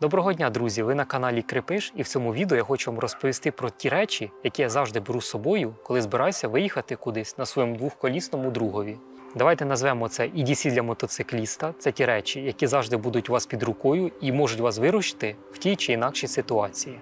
Доброго дня, друзі! Ви на каналі Крепиш, і в цьому відео я хочу вам розповісти про ті речі, які я завжди беру з собою, коли збираюся виїхати кудись на своєму двохколісному другові. Давайте назвемо це EDC для мотоцикліста. Це ті речі, які завжди будуть у вас під рукою і можуть вас виручити в тій чи інакшій ситуації.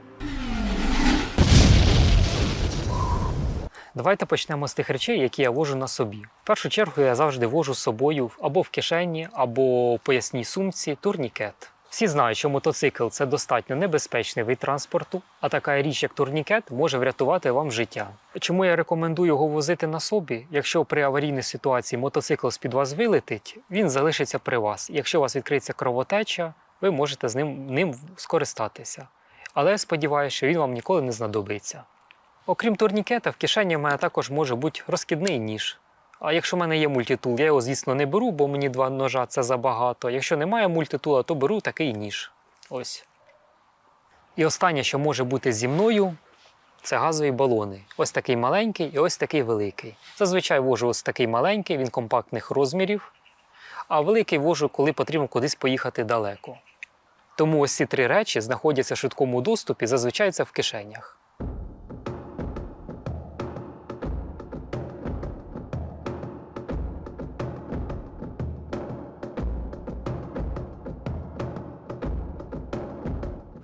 Давайте почнемо з тих речей, які я вожу на собі. В першу чергу я завжди вожу з собою або в кишені, або в поясній сумці турнікет. Всі знають, що мотоцикл це достатньо небезпечний вид транспорту, а така річ, як турнікет, може врятувати вам життя. Чому я рекомендую його возити на собі? Якщо при аварійній ситуації мотоцикл з-під вас вилетить, він залишиться при вас. Якщо у вас відкриється кровотеча, ви можете з ним, ним скористатися. Але я сподіваюся, що він вам ніколи не знадобиться. Окрім турнікета, в кишені в також може бути розкидний ніж. А якщо в мене є мультитул, я його, звісно, не беру, бо мені два ножа це забагато. Якщо немає мультитула, то беру такий ніж. Ось. І останнє, що може бути зі мною, це газові балони. Ось такий маленький і ось такий великий. Зазвичай вожу ось такий маленький, він компактних розмірів, а великий вожу, коли потрібно кудись поїхати далеко. Тому ось ці три речі знаходяться в швидкому доступі, зазвичай це в кишенях.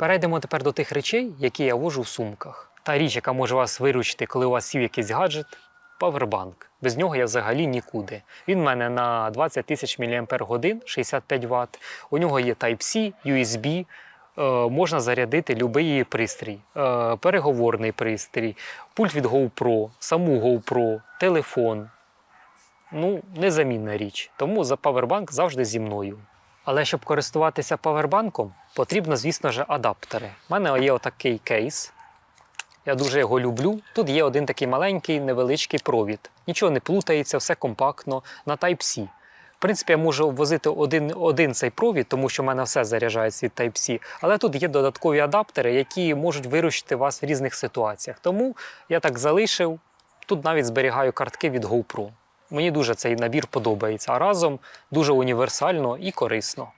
Перейдемо тепер до тих речей, які я вожу в сумках. Та річ, яка може вас виручити, коли у вас сів якийсь гаджет павербанк. Без нього я взагалі нікуди. Він в мене на 20 тисяч мАч, 65 Вт. У нього є Type-C, USB. е, Можна зарядити будь-який пристрій, Е, переговорний пристрій, пульт від GoPro, саму GoPro, телефон. Ну, незамінна річ. Тому за павербанк завжди зі мною. Але щоб користуватися павербанком, потрібно, звісно ж, адаптери. У мене є отакий кейс. Я дуже його люблю. Тут є один такий маленький невеличкий провід. Нічого не плутається, все компактно на Type-C. В принципі, я можу возити один, один цей провід, тому що в мене все заряджається від Type-C. Але тут є додаткові адаптери, які можуть виручити вас в різних ситуаціях. Тому я так залишив. Тут навіть зберігаю картки від GoPro. Мені дуже цей набір подобається, а разом дуже універсально і корисно.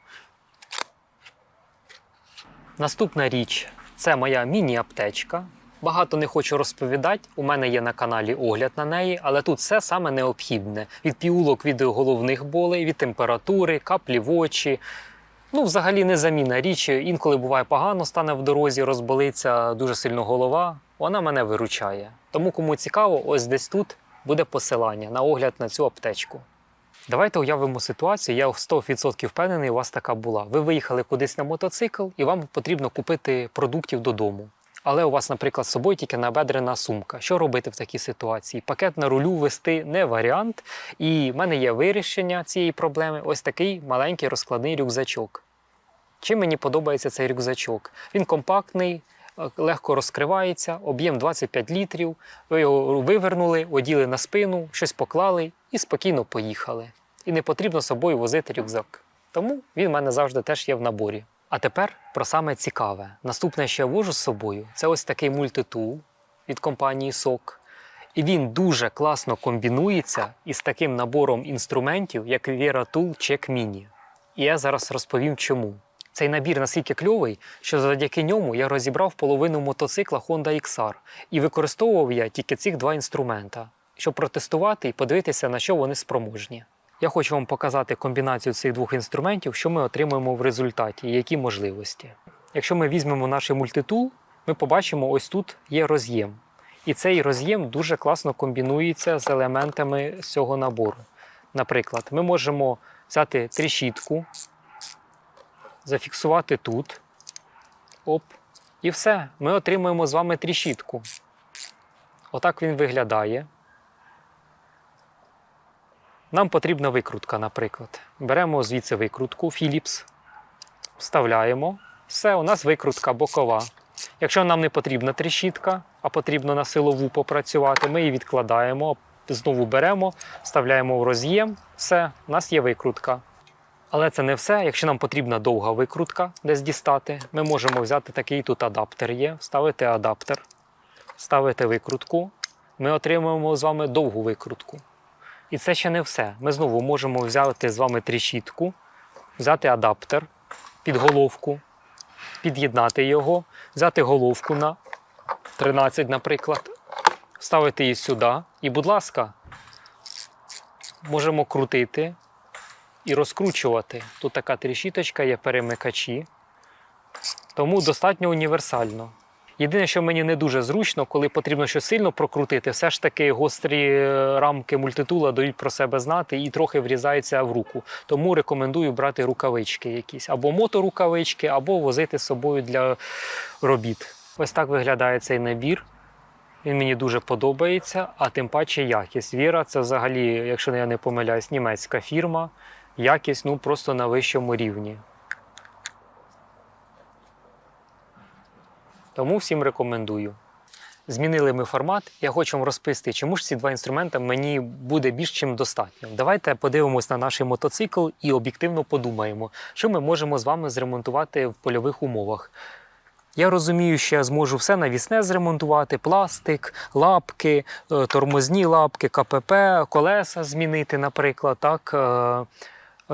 Наступна річ це моя міні-аптечка. Багато не хочу розповідати. У мене є на каналі огляд на неї, але тут все саме необхідне: від пігулок від головних болей, від температури, каплі в очі. Ну, взагалі незамінна річ. Інколи буває погано, стане в дорозі, розболиться дуже сильно голова. Вона мене виручає. Тому, кому цікаво, ось десь тут буде посилання на огляд на цю аптечку. Давайте уявимо ситуацію. Я в 100% впевнений, у вас така була. Ви виїхали кудись на мотоцикл, і вам потрібно купити продуктів додому. Але у вас, наприклад, з собою тільки набедрена сумка. Що робити в такій ситуації? Пакет на рулю вести не варіант. І в мене є вирішення цієї проблеми. Ось такий маленький розкладний рюкзачок. Чим мені подобається цей рюкзачок? Він компактний, легко розкривається, об'єм 25 літрів. Ви його вивернули, оділи на спину, щось поклали і спокійно поїхали. І не потрібно з собою возити рюкзак. Тому він в мене завжди теж є в наборі. А тепер про саме цікаве. Наступне, що я вожу з собою, це ось такий мультитул від компанії SOK. І він дуже класно комбінується із таким набором інструментів, як VeraTool Check Mini. І я зараз розповім чому. Цей набір настільки кльовий, що завдяки ньому я розібрав половину мотоцикла Honda XR і використовував я тільки цих два інструмента, щоб протестувати і подивитися, на що вони спроможні. Я хочу вам показати комбінацію цих двох інструментів, що ми отримаємо в результаті і які можливості. Якщо ми візьмемо наш мультитул, ми побачимо, ось тут є роз'єм. І цей роз'єм дуже класно комбінується з елементами цього набору. Наприклад, ми можемо взяти тріщітку, зафіксувати тут. Оп. І все. Ми отримуємо з вами тріщітку. Отак він виглядає. Нам потрібна викрутка, наприклад. Беремо звідси викрутку Philips, вставляємо. Все, у нас викрутка бокова. Якщо нам не потрібна тріщітка, а потрібно на силову попрацювати, ми її відкладаємо, знову беремо, вставляємо в роз'єм. Все, у нас є викрутка. Але це не все. Якщо нам потрібна довга викрутка, десь дістати, ми можемо взяти такий тут адаптер є, вставити адаптер, ставити викрутку. Ми отримуємо з вами довгу викрутку. І це ще не все. Ми знову можемо взяти з вами тріщітку, взяти адаптер під головку, під'єднати його, взяти головку на 13, наприклад, вставити її сюди. І, будь ласка, можемо крутити і розкручувати. Тут така тріщіточка, є перемикачі. Тому достатньо універсально. Єдине, що мені не дуже зручно, коли потрібно щось сильно прокрутити, все ж таки гострі е, рамки мультитула дають про себе знати і трохи врізаються в руку. Тому рекомендую брати рукавички якісь або моторукавички, або возити з собою для робіт. Ось так виглядає цей набір. Він мені дуже подобається, а тим паче якість. Віра це взагалі, якщо я не помиляюсь, німецька фірма. Якість ну просто на вищому рівні. Тому всім рекомендую. Змінили ми формат. Я хочу вам розповісти, чому ж ці два інструменти мені буде більш чим достатньо. Давайте подивимось на наш мотоцикл і об'єктивно подумаємо, що ми можемо з вами зремонтувати в польових умовах. Я розумію, що я зможу все навісне зремонтувати: пластик, лапки, е, тормозні лапки, КПП, колеса змінити, наприклад. так.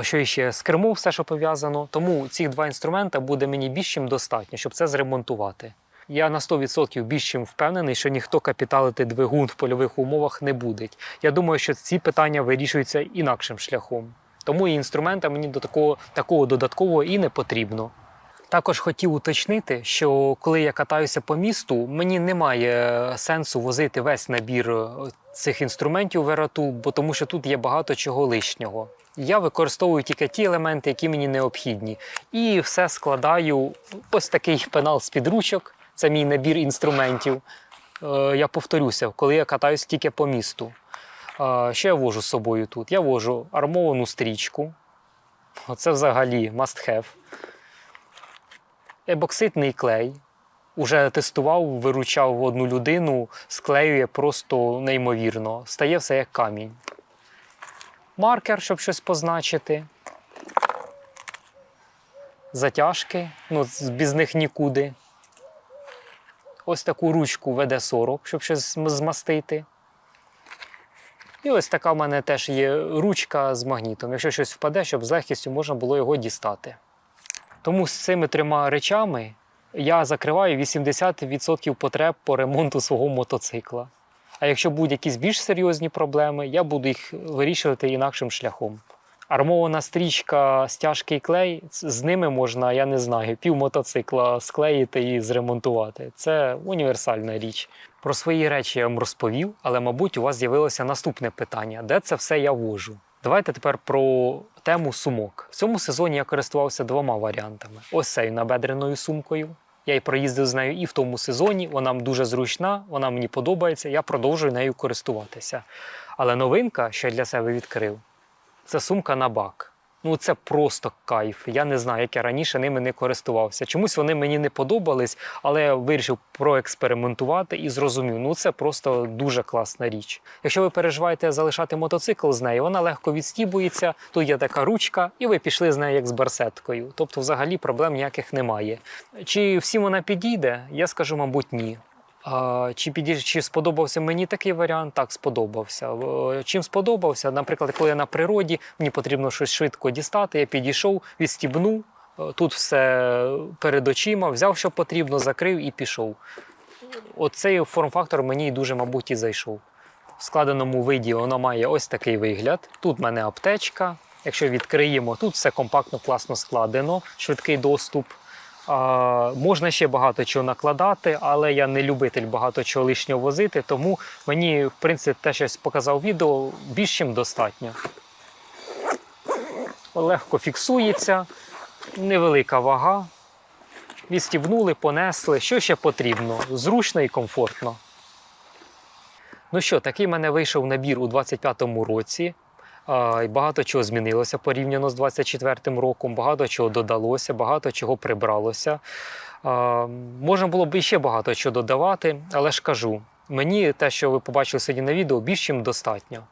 Що ще з кермом все, що пов'язано. Тому ці два інструмента буде мені більш чим достатньо, щоб це зремонтувати. Я на 100% більш чим впевнений, що ніхто капіталити двигун в польових умовах не буде. Я думаю, що ці питання вирішуються інакшим шляхом. Тому і інструмента мені до такого, такого додаткового і не потрібно. Також хотів уточнити, що коли я катаюся по місту, мені немає сенсу возити весь набір е, цих інструментів в аерату, бо тому що тут є багато чого лишнього. Я використовую тільки ті елементи, які мені необхідні, і все складаю ось такий пенал з підручок. Це мій набір інструментів. Е, Я повторюся, коли я катаюся тільки по місту. Е, Що я вожу з собою тут? Я вожу армовану стрічку. Це взагалі must have. Ебоксидний клей. Уже тестував, виручав одну людину, склеює просто неймовірно. Стає все як камінь. Маркер, щоб щось позначити. Затяжки, ну, без них нікуди. Ось таку ручку ВД-40, щоб щось змастити. І ось така в мене теж є ручка з магнітом. Якщо щось впаде, щоб з легкістю можна було його дістати. Тому з цими трьома речами я закриваю 80% потреб по ремонту свого мотоцикла. А якщо будуть якісь більш серйозні проблеми, я буду їх вирішувати інакшим шляхом. Армована стрічка, стяжки і клей, з ними можна, я не знаю, пів мотоцикла склеїти і зремонтувати. Це універсальна річ. Про свої речі я вам розповів, але, мабуть, у вас з'явилося наступне питання: де це все я вожу? Давайте тепер про тему сумок. В цьому сезоні я користувався двома варіантами: ось цією набедреною сумкою. Я й проїздив з нею і в тому сезоні. Вона дуже зручна, вона мені подобається. Я продовжую нею користуватися. Але новинка, що я для себе відкрив, це сумка на бак. Ну це просто кайф. Я не знаю, як я раніше ними не користувався. Чомусь вони мені не подобались, але я вирішив проекспериментувати і зрозумів, ну це просто дуже класна річ. Якщо ви переживаєте залишати мотоцикл з нею, вона легко відстібується. Тут є така ручка, і ви пішли з нею як з барсеткою. Тобто, взагалі проблем ніяких немає. Чи всім вона підійде? Я скажу, мабуть, ні. Чи, піді... чи сподобався мені такий варіант? Так, сподобався. Е, Чим сподобався? Наприклад, коли я на природі, мені потрібно щось швидко дістати, я підійшов, відстібнув, е, тут все перед очима, взяв, що потрібно, закрив і пішов. Оцей форм-фактор мені дуже, мабуть, і зайшов. В складеному виді воно має ось такий вигляд. Тут в мене аптечка. Якщо відкриємо, тут все компактно, класно складено, швидкий доступ. Можна ще багато чого накладати, але я не любитель багато чого лишнього возити, тому мені, в принципі, те, що я показав відео, більш чим достатньо. Легко фіксується, невелика вага. Відстібнули, понесли. Що ще потрібно? Зручно і комфортно. Ну що, такий в мене вийшов набір у 25-му році. Багато чого змінилося порівняно з 24-м роком, багато чого додалося, багато чого прибралося. Можна було б іще багато чого додавати, але ж кажу, мені те, що ви побачили сьогодні на відео, більш чим достатньо,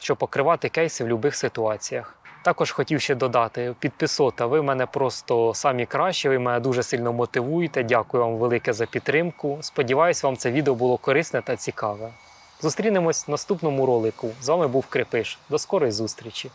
щоб покривати кейси в будь-яких ситуаціях. Також хотів ще додати підписота. Ви мене просто самі кращі, ви мене дуже сильно мотивуєте. Дякую вам велике за підтримку. Сподіваюсь, вам це відео було корисне та цікаве. Зустрінемось в наступному ролику. З вами був Крепиш. До скорої зустрічі!